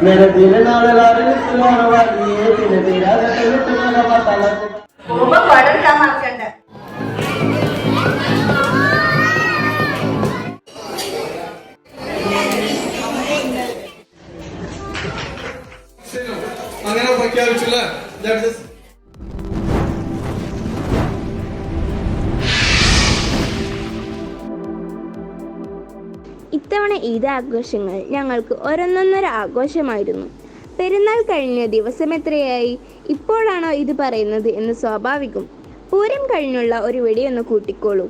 നിരത്തിലെ നാളുകാരിൽ വലിയ പിന്നെ തീരാതെ വിട്ടുള്ള പത്താളത്തിൽ പോകുമ്പോ കുടം മറക്കണ്ട അങ്ങനെ പ്രഖ്യാപിച്ചില്ല ഇത്തവണ ഈദ് ആഘോഷങ്ങൾ ഞങ്ങൾക്ക് ഒരൊന്നൊന്നര ആഘോഷമായിരുന്നു. പെരുന്നാൾ കഴിഞ്ഞ ദിവസം എത്രയായി? ഇപ്പോഴാണോ ഇത് പറയുന്നത് എന്ന് സ്വാഭാവികം. പൂരം കഴിഞ്ഞുള്ള ഒരു വെടിയൊന്ന് കൂട്ടിക്കോളൂ.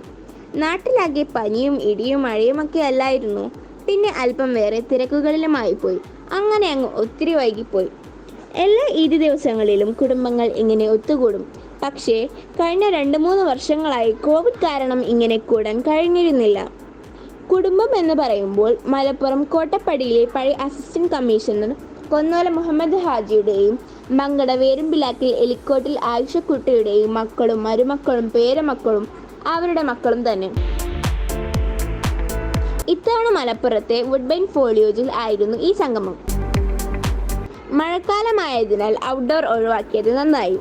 നാട്ടിലാകെ പനിയും ഇടിയും മഴയുമൊക്കെ അല്ലായിരുന്നു. പിന്നെ അല്പം വേറെ തിരക്കുകളിലുമായി പോയി അങ്ങനെ അങ്ങ് ഒത്തിരി വൈകിപ്പോയി. എല്ലാ ഈദ് ദിവസങ്ങളിലും കുടുംബങ്ങൾ ഇങ്ങനെ ഒത്തുകൂടും. പക്ഷേ കഴിഞ്ഞ രണ്ട് മൂന്ന് വർഷങ്ങളായി കോവിഡ് കാരണം ഇങ്ങനെ കൂടാൻ കഴിഞ്ഞിരുന്നില്ല. കുടുംബം എന്ന് പറയുമ്പോൾ മലപ്പുറം കോട്ടപ്പടിയിലെ പഴയ അസിസ്റ്റന്റ് കമ്മീഷണർ കൊന്നോല മുഹമ്മദ് ഹാജിയുടെയും മങ്കട വേരുംപിലാക്കിൽ എലിക്കോട്ടിൽ ആയിഷക്കുട്ടിയുടെയും മക്കളും മരുമക്കളും പേരമക്കളും അവരുടെ മക്കളും തന്നെ. ഇത്തവണ മലപ്പുറത്തെ വുഡ്ബൈൻ ഫോളിയോജിൽ ആയിരുന്നു ഈ സംഗമം. മഴക്കാലമായതിനാൽ ഔട്ട്ഡോർ ഒഴിവാക്കിയത് നന്നായി.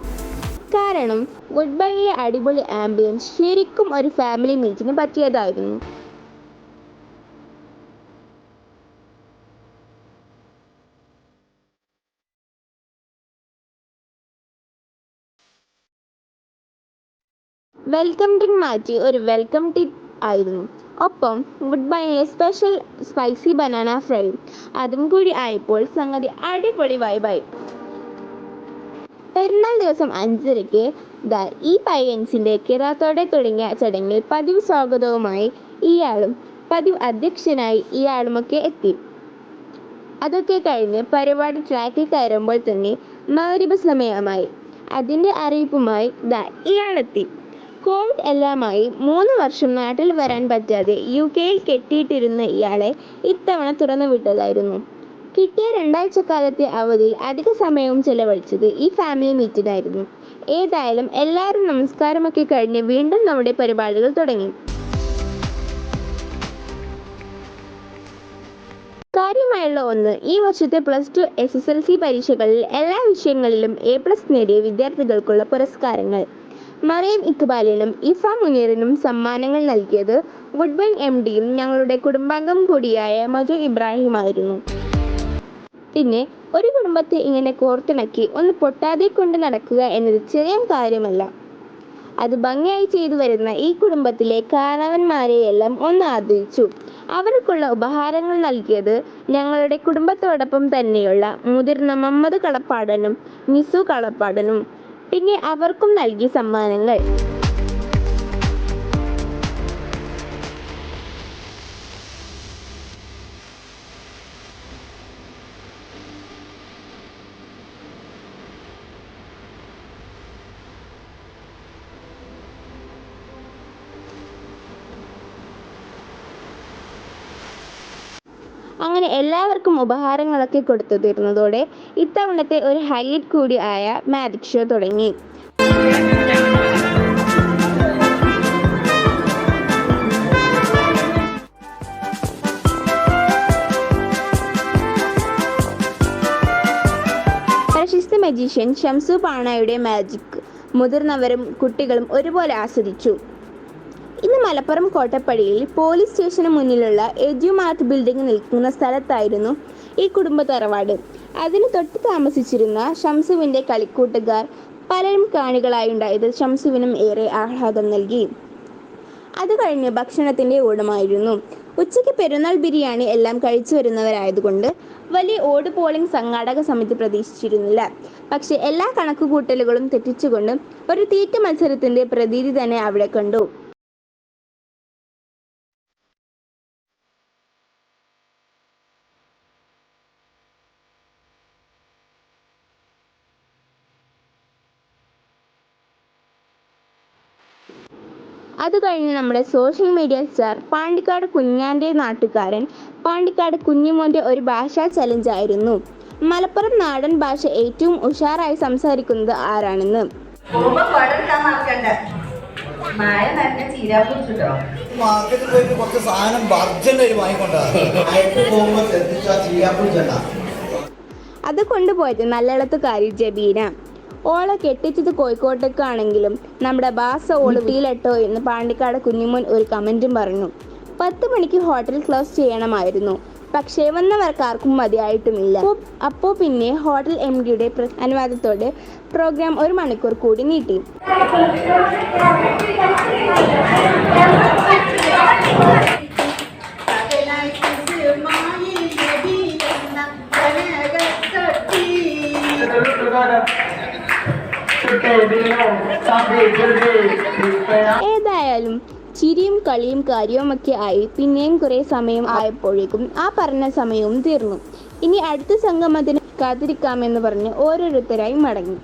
കാരണം വുഡ്ബൈയിലെ അടിപൊളി ആംബിയൻസ് ശരിക്കും ഒരു ഫാമിലി മീറ്റിന് പറ്റിയതായിരുന്നു. വെൽക്കം ഡ്രിങ്ക് മാറ്റി ഒരു വെൽക്കം ടീ ആയിരുന്നു. ഒപ്പം വുഡ് ബൈയിലെ സ്പെഷ്യൽ സ്പൈസി ബനാന ഫ്രൈ അതും കൂടി ആയപ്പോൾ സംഗതി അടിപൊളി വൈബായി പെരുന്നാൾ ദിവസം അഞ്ചരയ്ക്ക് ദ ഈ പയ്യൻസിന്റെ കിറാത്തോടെ തുടങ്ങിയ ചടങ്ങിൽ പതിവ് സ്വാഗതവുമായി ഇയാളും പതിവ് അധ്യക്ഷനായി ഇയാളുമൊക്കെ എത്തി. അതൊക്കെ കഴിഞ്ഞ് പരിപാടി ട്രാക്കിൽ കയറുമ്പോൾ തന്നെ മഗ്‌രിബ് സമയമായി. അതിന്റെ അറിയിപ്പുമായി ദ ഇയാളെത്തി. കോവിഡ് എല്ലാമായി മൂന്ന് വർഷം നാട്ടിൽ വരാൻ പറ്റാതെ യു കെയിൽ കെട്ടിയിട്ടിരുന്ന ഇയാളെ ഇത്തവണ തുറന്നു വിട്ടതായിരുന്നു. കിട്ടിയ രണ്ടാഴ്ച കാലത്തെ അവധിയിൽ അധിക സമയവും ചെലവഴിച്ചത് ഈ ഫാമിലി മീറ്റിനായിരുന്നു ഏതായാലും എല്ലാവരും നമസ്കാരമൊക്കെ കഴിഞ്ഞ് വീണ്ടും നമ്മുടെ പരിപാടികൾ തുടങ്ങി. കാര്യമായുള്ള ഒന്ന് ഈ വർഷത്തെ plus two S S L C പരീക്ഷകളിൽ എല്ലാ വിഷയങ്ങളിലും എ പ്ലസ് നേടിയ വിദ്യാർത്ഥികൾക്കുള്ള പുരസ്കാരങ്ങൾ. മറിയം ഇക്ബാലിനും ഇഫ മുനീറിനും സമ്മാനങ്ങൾ നൽകിയത് വുഡ്ബൺ എം ഡിയും ഞങ്ങളുടെ കുടുംബാംഗം കൂടിയായ മധു ഇബ്രാഹിമായിരുന്നു. പിന്നെ ഒരു കുടുംബത്തെ ഇങ്ങനെ കോർത്തിണക്കി ഒന്ന് പൊട്ടാതെ കൊണ്ട് നടക്കുക എന്നത് ചെറിയ കാര്യമല്ല. അത് ഭംഗിയായി ചെയ്തു വരുന്ന ഈ കുടുംബത്തിലെ കാരണവന്മാരെയെല്ലാം ഒന്ന് ആദരിച്ചു. അവർക്കുള്ള ഉപഹാരങ്ങൾ നൽകിയത് ഞങ്ങളുടെ കുടുംബത്തോടൊപ്പം തന്നെയുള്ള മുതിർന്ന മമ്മദ് കളപ്പാടനും നിസു കളപ്പാടനും പിന്നെ അവർക്കും നൽകി സമ്മാനങ്ങൾ. അങ്ങനെ എല്ലാവർക്കും ഉപഹാരങ്ങളൊക്കെ കൊടുത്തു തീർന്നതോടെ ഇത്തവണത്തെ ഒരു ഹൈലൈറ്റ് കൂടി ആയ മാജിക് ഷോ തുടങ്ങി. പ്രശസ്ത മജീഷ്യൻ ഷംസു പാണയുടെ മാജിക് മുതിർന്നവരും കുട്ടികളും ഒരുപോലെ ആസ്വദിച്ചു. ഇന്ന് മലപ്പുറം കോട്ടപ്പടിയിൽ പോലീസ് സ്റ്റേഷന് മുന്നിലുള്ള എഡ്യൂമാർട്ട് ബിൽഡിംഗ് നിൽക്കുന്ന സ്ഥലത്തായിരുന്നു ഈ കുടുംബ തറവാട്. അതിന് തൊട്ട് താമസിച്ചിരുന്ന ഷംസുവിന്റെ കളിക്കൂട്ടുകാർ പലരും കാണികളായുണ്ടായത് ഷംസുവിനും ഏറെ ആഹ്ലാദം നൽകി. അത് കഴിഞ്ഞ് ഭക്ഷണത്തിന്റെ ഓടമായിരുന്നു. ഉച്ചയ്ക്ക് പെരുന്നാൾ ബിരിയാണി എല്ലാം കഴിച്ചു വരുന്നവരായതുകൊണ്ട് വലിയ ഓട് പോളിംഗ് സംഘാടക സമിതി പ്രതീക്ഷിച്ചിരുന്നില്ല. പക്ഷേ എല്ലാ കണക്കുകൂട്ടലുകളും തെറ്റിച്ചുകൊണ്ട് ഒരു തീറ്റ മത്സരത്തിന്റെ പ്രതീതി തന്നെ അവിടെ കണ്ടു. അത് കഴിഞ്ഞ് നമ്മുടെ സോഷ്യൽ മീഡിയ സ്റ്റാർ പാണ്ടിക്കാട് കുഞ്ഞാന്റെ നാട്ടുകാരൻ പാണ്ടിക്കാട് കുഞ്ഞിമോന്റെ ഒരു ഭാഷാ ചലഞ്ച് ആയിരുന്നു. മലപ്പുറം നാടൻ ഭാഷ ഏറ്റവും ഉഷാറായി സംസാരിക്കുന്നത് ആരാണെന്ന്? മാർക്കറ്റിൽ പോയിട്ട് കുറച്ച് സാധനം അത് കൊണ്ടുപോയത് നല്ലളത്തുകാരി ജബീന. ഓളെ കെട്ടിച്ചത് കോഴിക്കോട്ടേക്കാണെങ്കിലും നമ്മുടെ ബാസ ഓൾ വീട്ടിലെട്ടോ എന്ന് പാണ്ടിക്കാട് കുഞ്ഞുമോൻ ഒരു കമന്റും പറഞ്ഞു. പത്ത് മണിക്ക് ഹോട്ടൽ ക്ലോസ് ചെയ്യണമായിരുന്നു. പക്ഷേ വന്നവർക്കാർക്കും മതിയായിട്ടുമില്ല. അപ്പോൾ അപ്പോ പിന്നെ ഹോട്ടൽ എം ഡിയുടെ അനുവാദത്തോടെ പ്രോഗ്രാം ഒരു മണിക്കൂർ കൂടി നീട്ടി. ഏതായാലും ചിരിയും കളിയും കാര്യവുമൊക്കെ ആയി പിന്നെയും കുറേ സമയം ആയപ്പോഴേക്കും ആ പറഞ്ഞ സമയവും തീർന്നു. ഇനി അടുത്ത സംഗമത്തിന് കാത്തിരിക്കാമെന്ന് പറഞ്ഞ് ഓരോരുത്തരായി മടങ്ങി.